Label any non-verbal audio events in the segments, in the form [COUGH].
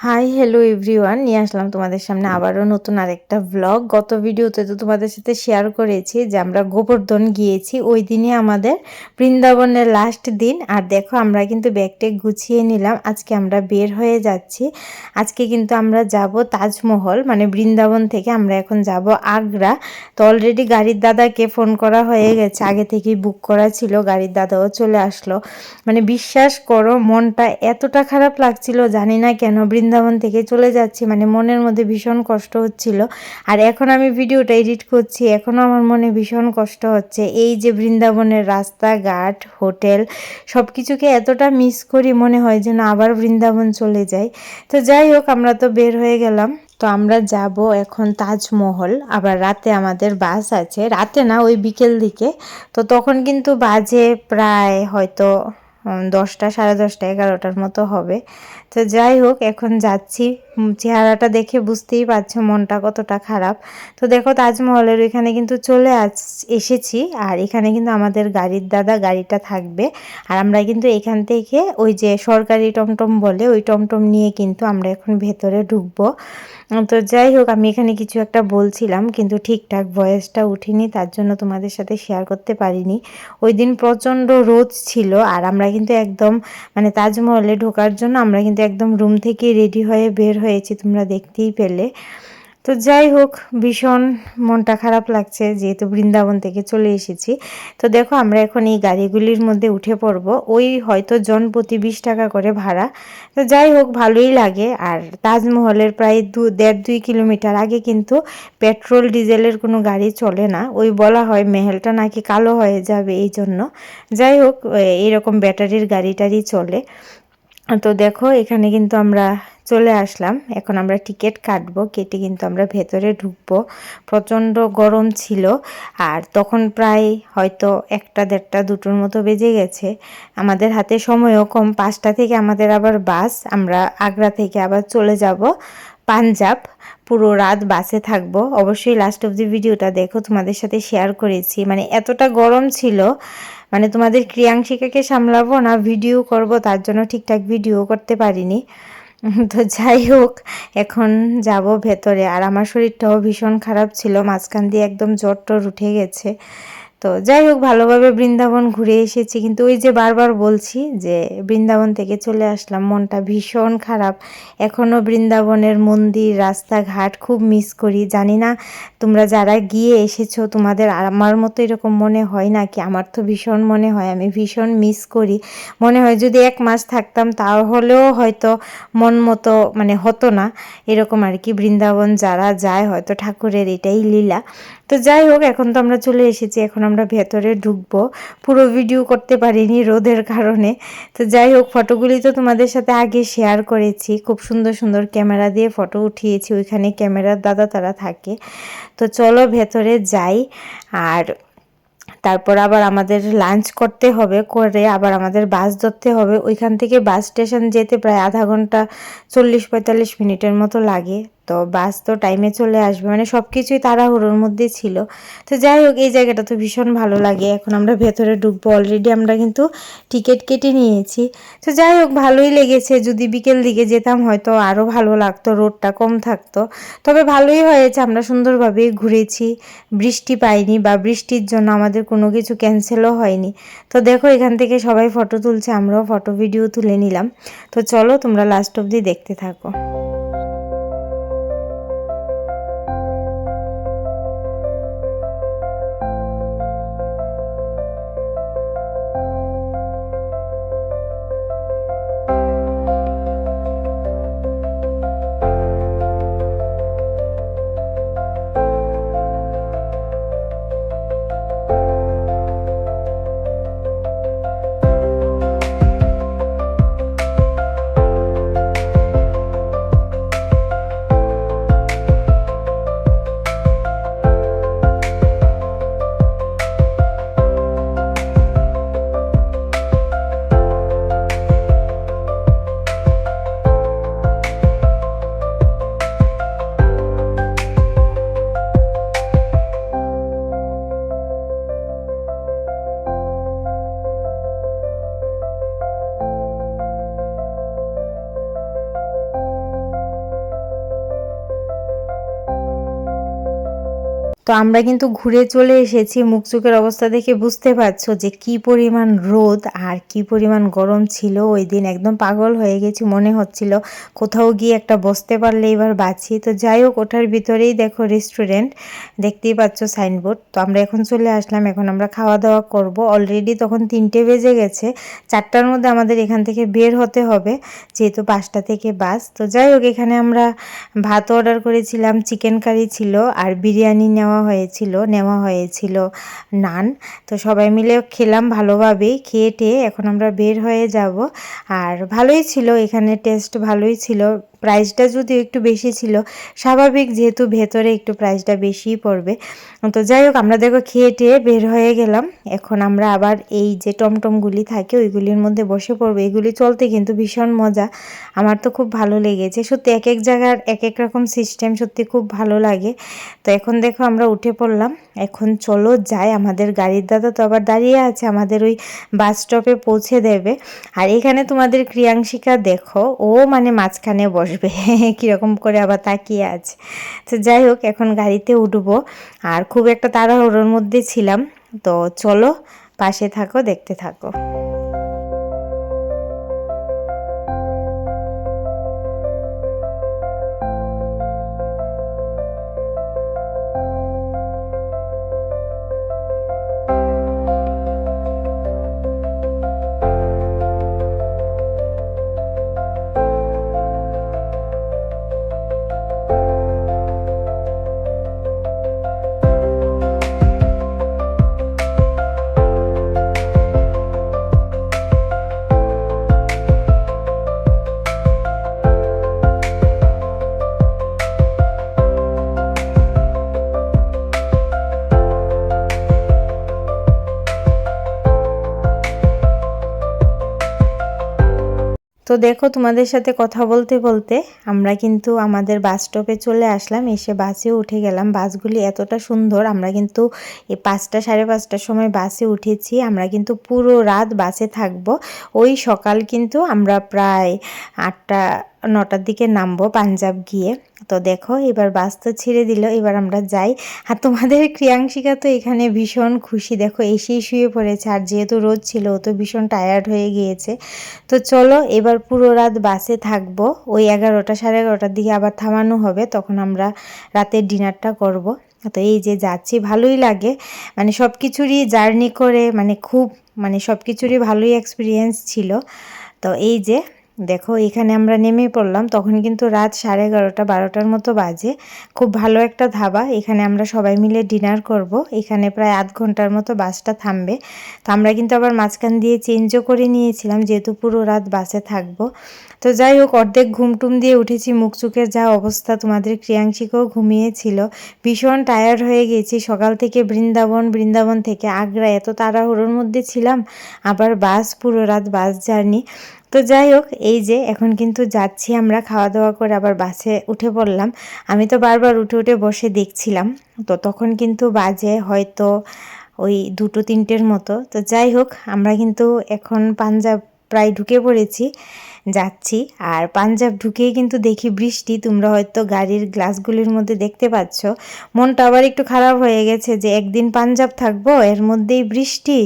Hi hello everyone নিয়ে আসলাম তোমাদের সামনে আবারও নতুন আরেকটা ভ্লগ গত ভিডিওতে তো তোমাদের সাথে শেয়ার করেছি যে আমরা গোবর্ধন গিয়েছি। ওই দিনই আমাদের বৃন্দাবনের লাস্ট দিন। আর দেখো আমরা কিন্তু ব্যাগটেক গুছিয়ে নিলাম। আজকে আমরা বের হয়ে যাচ্ছি। আজকে কিন্তু আমরা যাব তাজমহল মানে বৃন্দাবন থেকে। আমরা এখন যাব আগ্রা। তো অলরেডি গাড়ির দাদাকে ফোন করা হয়ে গেছে। আগে থেকেই বুক করা ছিল। গাড়ির দাদাও চলে আসলো। মানে বিশ্বাস করো মনটা এতটা খারাপ লাগছিল জানি না কেন। বৃন্দাবন থেকে চলে যাচ্ছি মানে মনের মধ্যে ভীষণ কষ্ট হচ্ছিল। আর এখন আমি ভিডিওটা এডিট করছি এখনও আমার মনে ভীষণ কষ্ট হচ্ছে। এই যে বৃন্দাবনের রাস্তাঘাট, হোটেল সব কিছুকে এতটা মিস করি মনে হয় যেন আবার বৃন্দাবন চলে যাই। তো যাই হোক, আমরা তো বের হয়ে গেলাম। তো আমরা যাব এখন তাজমহল। আবার রাতে আমাদের বাস আছে। রাতে না, ওই বিকেল দিকে। তো তখন কিন্তু বাজে প্রায় হয়তো দশটা সাড়ে দশটা এগারোটার মতো হবে। তো যাই হোক এখন যাচ্ছি চেহারাটা দেখে বুঝতেই পারছ মনটা কতটা খারাপ। তো দেখো তাজমহলের এখানে কিন্তু চলে আস, এসেছি আর এখানে কিন্তু আমাদের গাড়ির দাদা গাড়িটা থাকবে। আর আমরা কিন্তু এখান থেকে ওই যে সরকারি টমটম বলে ওই টমটম নিয়ে কিন্তু আমরা এখন ভেতরে ঢুকবো। তো যাই হোক, আমি এখানে কিছু একটা বলছিলাম কিন্তু ঠিকঠাক ভয়েসটা উঠিনি, তার জন্য তোমাদের সাথে শেয়ার করতে পারিনি। ওই দিন প্রচণ্ড রোদ ছিল আর আমরা কিন্তু একদম মানে তাজমহলে ঢোকার জন্য আমরা কিন্তু একদম রুম থেকে রেডি হয়ে বের হয়েছি তোমরা দেখতেই পেলে। তো যাই হোক, ভীষণ মনটা খারাপ লাগছে যেহেতু বৃন্দাবন থেকে চলে এসেছি। তো দেখো, আমরা এখন এই গাড়িগুলির মধ্যে উঠে পড়ব। ওই হয়তো জন প্রতি বিশ টাকা করে ভাড়া। তো যাই হোক, ভালোই লাগে। আর তাজমহলের প্রায় দু, দেড়, দুই কিলোমিটার আগে কিন্তু পেট্রোল, ডিজেলের কোনো গাড়ি চলে না। ওই বলা হয় মেহেলটা নাকি কালো হয়ে যাবে এই জন্য। যাই হোক এরকম ব্যাটারির গাড়ি টাড়ি চলে। তো দেখো, এখানে কিন্তু আমরা চলে আসলাম। এখন আমরা টিকিট কাটবো। কেটে কিন্তু আমরা ভেতরে ঢুকবো। প্রচণ্ড গরম ছিল। আর তখন প্রায় হয়তো একটা, দেড়টা, দুটোর মতো বেজে গেছে। আমাদের হাতে সময়ও কম। পাঁচটা থেকে আমাদের আবার বাস। আমরা আগ্রা থেকে আবার চলে যাব পাঞ্জাব। পুরো রাত বাসে থাকব। অবশ্যই লাস্ট অব দি ভিডিওটা দেখো। তোমাদের সাথে শেয়ার করেছি। মানে এতটা গরম ছিল। মানে তোমাদের ক্রিয়াংশিকাকে সামলাবো না ভিডিও করব, তার জন্য ঠিকঠাক ভিডিও করতে পারিনি। [LAUGHS] তো যাই হোক, এখন যাব ভেতরে। আর আমার শরীরটাও ভীষণ খারাপ ছিল, মাঝখান দিয়ে একদম জ্বর টর উঠে গেছে। তো যাই হোক, ভালোভাবে বৃন্দাবন ঘুরে এসেছি। কিন্তু ওই যে বারবার বলছি যে বৃন্দাবন থেকে চলে আসলাম, মনটা ভীষণ খারাপ। এখনও বৃন্দাবনের মন্দির, রাস্তাঘাট খুব মিস করি। জানি না তোমরা যারা গিয়ে এসেছ, তোমাদের আমার মতো এরকম মনে হয় না কি আমার তো ভীষণ মনে হয়, আমি ভীষণ মিস করি। মনে হয় যদি এক মাস থাকতাম, তাহলেও হয়তো মন মতো মানে হতো না। এরকম আর কি, বৃন্দাবন যারা যায়, হয়তো ঠাকুরের এটাই লীলা। তো যাই হোক, এখন তো আমরা চলে এসেছি, এখন আমরা ভেতরে ঢুকবো। পুরো ভিডিও করতে পারিনি রোদের কারণে। তো যাই হোক ফটোগুলি তো তোমাদের সাথে আগে শেয়ার করেছি। খুব সুন্দর সুন্দর ক্যামেরা দিয়ে ফটো উঠিয়েছি, ওইখানে ক্যামেরার দাদা তারা থাকে। তো চলো ভেতরে যাই। আর তারপর আবার আমাদের লাঞ্চ করতে হবে, করে আবার আমাদের বাস ধরতে হবে। ওইখান থেকে বাস স্টেশন যেতে প্রায় আধা ঘণ্টা, চল্লিশ পঁয়তাল্লিশ মিনিটের মতো লাগে। তো বাস তো টাইমে চলে আসবে মানে সব কিছুই তাড়াহুড়োর মধ্যে ছিল। তো যাই হোক, এই জায়গাটা তো ভীষণ ভালো লাগে। এখন আমরা ভেতরে ঢুকবো অলরেডি আমরা কিন্তু টিকিট কেটে নিয়েছি। তো যাই হোক, ভালোই লেগেছে। যদি বিকেল দিকে যেতাম হয়তো আরও ভালো লাগতো, রোডটা কম থাকতো। তবে ভালোই হয়েছে, আমরা সুন্দরভাবে ঘুরেছি। বৃষ্টি পাইনি বা বৃষ্টির জন্য আমাদের কোনো কিছু ক্যান্সেলও হয়নি। তো দেখো, এখান থেকে সবাই ফটো তুলছে, আমরাও ফটো ভিডিও তুলে নিলাম। তো চলো, তোমরা লাস্ট অবধি দেখতে থাকো। তো আমরা কিন্তু ঘুরে চলে এসেছি। মুখ অবস্থা দেখে বুঝতে পারছ যে কি পরিমাণ রোদ আর কি পরিমাণ গরম ছিল। ওই দিন একদম পাগল হয়ে গেছি, মনে হচ্ছিল কোথাও গিয়ে একটা বসতে পারলে এবার বাঁচি। তো যাই হোক ওটার ভিতরেই দেখো রেস্টুরেন্ট দেখতেই পাচ্ছ সাইনবোর্ড তো আমরা এখন চলে আসলাম, এখন আমরা খাওয়া দাওয়া করব। অলরেডি তখন তিনটে বেজে গেছে, চারটার মধ্যে আমাদের এখান থেকে বের হতে হবে, যেহেতু পাঁচটা থেকে বাস। তো যাই হোক, এখানে আমরা ভাত অর্ডার করেছিলাম চিকেন কারি ছিল আর বিরিয়ানি নেওয়া হয়েছিল, নেওয়া হয়েছিল নান। তো সবাই মিলে খেলাম ভালোভাবেই, খেয়ে টেয়ে এখন আমরা বের হয়ে যাব। আর ভালোই ছিল, এখানে টেস্ট ভালোই ছিল। প্রাইসটা যদিও একটু বেশি ছিল, স্বাভাবিক যেহেতু ভেতরে একটু প্রাইসটা বেশিই পড়বে। তো যাই হোক, আমরা দেখো খেয়ে টেয়ে বের হয়ে গেলাম। এখন আমরা আবার এই যে টমটমগুলি থাকে, ওইগুলির মধ্যে বসে পড়ব। এগুলি চলতে কিন্তু ভীষণ মজা। আমার তো খুব ভালো লেগেছে। সত্যি এক এক জায়গার এক এক রকম সিস্টেম সত্যি খুব ভালো লাগে। তো এখন দেখো আমরা উঠে পড়লাম। এখন চলো যাই, আমাদের গাড়ির দাদা তো আবার দাঁড়িয়ে আছে, আমাদের ওই বাস স্টপে পৌঁছে দেবে। আর এখানে তোমাদের ক্রিয়াংশিকা দেখো, ও মানে মাঝখানে বসবে, [LAUGHS] কীরকম করে আবার তাকিয়ে আছে। তো যাই হোক, এখন গাড়িতে উঠবো। আর খুব একটা তাড়াহুড়োর মধ্যে ছিলাম। তো চলো, পাশে থাকো, দেখতে থাকো। তো দেখো তোমাদের সাথে কথা বলতে বলতে আমরা কিন্তু আমাদের বাস স্টপে চলে আসলাম, এসে বাসে উঠে গেলাম। বাসগুলি এতটা সুন্দর, আমরা কিন্তু এই পাঁচটা সাড়ে পাঁচটার সময় বাসে উঠেছি। আমরা কিন্তু পুরো রাত বাসে থাকব। ওই সকাল কিন্তু আমরা প্রায় আটটা নটার দিকে নামবো পাঞ্জাব গিয়ে। তো দেখো, এবার বাস তো ছেড়ে দিল, এবার আমরা যাই। আর তোমাদের ক্রিয়াংশিকা তো এখানে ভীষণ খুশি। দেখো, এসেই শুয়ে পড়েছে, আর যেহেতু রোদ ছিল, ও তো ভীষণ টায়ার্ড হয়ে গিয়েছে। তো চলো, এবার পুরো রাত বাসে থাকব। ওই এগারোটা, সাড়ে এগারোটার দিকে আবার থামানো হবে, তখন আমরা রাতের ডিনারটা করব। তো এই যে যাচ্ছি, ভালোই লাগে। মানে সব কিছুরই জার্নি করে মানে খুব মানে সব কিছুরই ভালোই এক্সপিরিয়েন্স ছিল। তো এই যে দেখো, এখানে আমরা নেমে পড়লাম, তখন কিন্তু রাত সাড়ে এগারোটা, বারোটার মতো বাজে। খুব ভালো একটা ধাবা, এখানে আমরা সবাই মিলে ডিনার করব। এখানে প্রায় আধ ঘণ্টার মতো বাসটা থামবে। তো আমরা কিন্তু আবার মাঝখান দিয়ে চেঞ্জও করে নিয়েছিলাম, যেহেতু পুরো রাত বাসে থাকব। তো যাই হোক, অর্ধেক ঘুমটুম দিয়ে উঠেছি। মুখ চুকের যা অবস্থা, তোমাদের ক্রিয়াংশিকেও ঘুমিয়েছিল। ভীষণ টায়ার্ড হয়ে গেছি। সকাল থেকে বৃন্দাবন বৃন্দাবন থেকে আগ্রা, এত তাড়াহুড়োর মধ্যে ছিলাম। আবার বাস, পুরো রাত বাস জার্নি। তো যাই হোক এই যে এখন কিন্তু যাচ্ছি আমরা খাওয়া দাওয়া করে আবার বাসে উঠে পড়লাম। আমি তো বারবার উঠে উঠে বসে দেখছিলাম। তো তখন কিন্তু বাজে হয়তো ওই দুটো তিনটের মতো। তো যাই হোক আমরা কিন্তু এখন পাঞ্জাব প্রায় ঢুকে পড়েছি, যাচ্ছি। আর পাঞ্জাব ঢুকেই কিন্তু দেখি বৃষ্টি। তোমরা হয়তো গাড়ির গ্লাসগুলির মধ্যে দেখতে পাচ্ছ। মনটা আবার একটু খারাপ হয়ে গেছে যে একদিন পাঞ্জাব থাকব, এর মধ্যেই বৃষ্টি।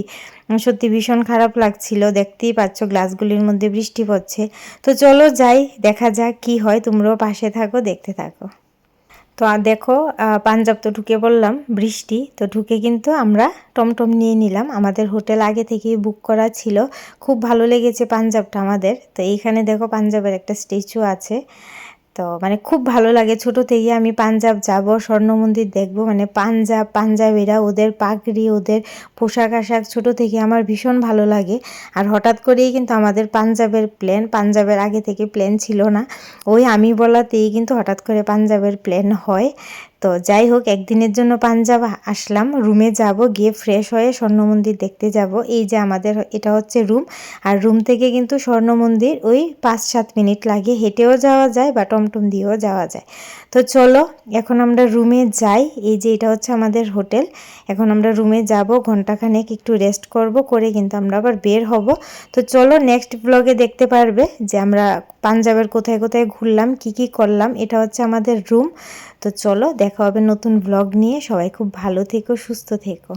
সত্যি ভীষণ খারাপ লাগছিল। দেখতেই পাচ্ছ গ্লাসগুলির মধ্যে বৃষ্টি পড়ছে। তো চলো যাই, দেখা যাক কি হয়। তোমরাও পাশে থাকো, দেখতে থাকো। তো দেখো পাঞ্জাব তো ঢুকে বললাম, বৃষ্টি, তো ঢুকে কিন্তু আমরা টমটম নিয়ে নিলাম। আমাদের হোটেল আগে থেকেই বুক করা ছিল। খুব ভালো লেগেছে পাঞ্জাবটা আমাদের। তো এইখানে দেখো পাঞ্জাবের একটা স্ট্যাচু আছে। তো মানে খুব ভালো লাগে। ছোট থেকে আমি পাঞ্জাব যাব, স্বর্ণ মন্দির দেখব। মানে পাঞ্জাব, পাঞ্জাবিরা ওদের পাগড়ি, ওদের পোশাক আশাক ছোট থেকে আমার ভীষণ ভালো লাগে। আর হঠাৎ করেই কিন্তু আমাদের পাঞ্জাবের প্ল্যান পাঞ্জাবের আগে থেকে প্ল্যান ছিল না। ওই আমি বলাতেই কিন্তু হঠাৎ করে পাঞ্জাবের প্ল্যান হয়। তো যাই হোক, একদিনের জন্য পাঞ্জাব আসলাম। রুমে যাব, গিয়ে ফ্রেশ হয়ে স্বর্ণ মন্দির দেখতে যাব। এই যে আমাদের, এটা হচ্ছে রুম আর রুম থেকে কিন্তু স্বর্ণ মন্দির ওই পাঁচ সাত মিনিট লাগে। হেঁটেও যাওয়া যায় বা টমটম দিয়েও যাওয়া যায়। তো চলো, এখন আমরা রুমে যাই। এই যে এটা হচ্ছে আমাদের হোটেল। এখন আমরা রুমে যাব ঘন্টাখানেক একটু রেস্ট করব, করে কিন্তু আমরা আবার বের হব। তো চলো নেক্সট ব্লগে দেখতে পারবে যে আমরা পাঞ্জাবের কোথায় কোথায় ঘুরলাম, কি কি করলাম। এটা হচ্ছে আমাদের রুম তো চলো, দেখ দেখা হবে নতুন ব্লগ নিয়ে। সবাই খুব ভালো থেকো সুস্থ থেকো।